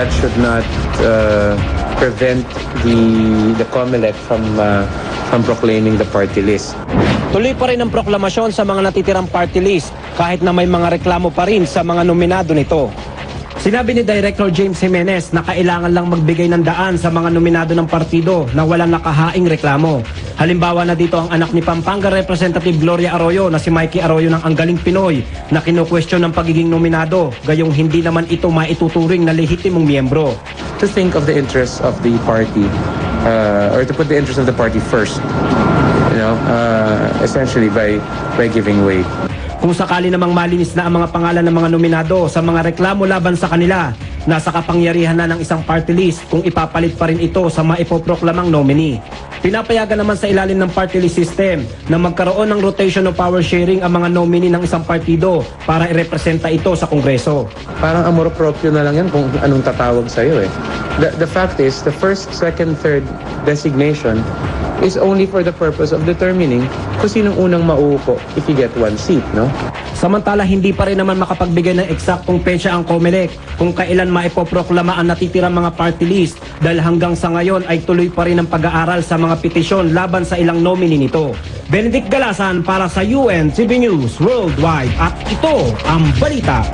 that should not uh, prevent the the COMELEC from uh, from proclaiming the party list. Tuloy pa rin ang proklamasyon sa mga natitirang party list kahit na may mga reklamo pa rin sa mga nominado nito. Sinabi ni Director James Jimenez na kailangan lang magbigay ng daan sa mga nominado ng partido na walang nakahaing reklamo. Halimbawa na dito ang anak ni Pampanga Representative Gloria Arroyo na si Mikey Arroyo ng Anggaling Pinoy na kino-question ng pagiging nominado gayong hindi naman ito maituturing na lehitimong miyembro. To think of the interests of the party, uh, or to put the interests of the party first, you know, uh, essentially by by giving way. Kung sakali namang malinis na ang mga pangalan ng mga nominado sa mga reklamo laban sa kanila, nasa kapangyarihan na ng isang party list kung ipapalit pa rin ito sa maipoproklamang nominee. Pinapayagan naman sa ilalim ng party list system na magkaroon ng rotation of power sharing ang mga nominee ng isang partido para irepresenta ito sa Kongreso. Parang amor proprio na lang yan kung anong tatawag sa'yo eh. The, the fact is, the first, second, third designation is only for the purpose of determining kung sinong unang mauupo if you get one seat, no? Samantala hindi pa rin naman makapagbigay ng eksaktong petsa ang COMELEC kung kailan maipoproklama ang natitirang mga party list dahil hanggang sa ngayon ay tuloy pa rin ang pag-aaral sa mga petisyon laban sa ilang nominee nito. Benedict Galasan para sa UNCB News Worldwide at ito ang balita.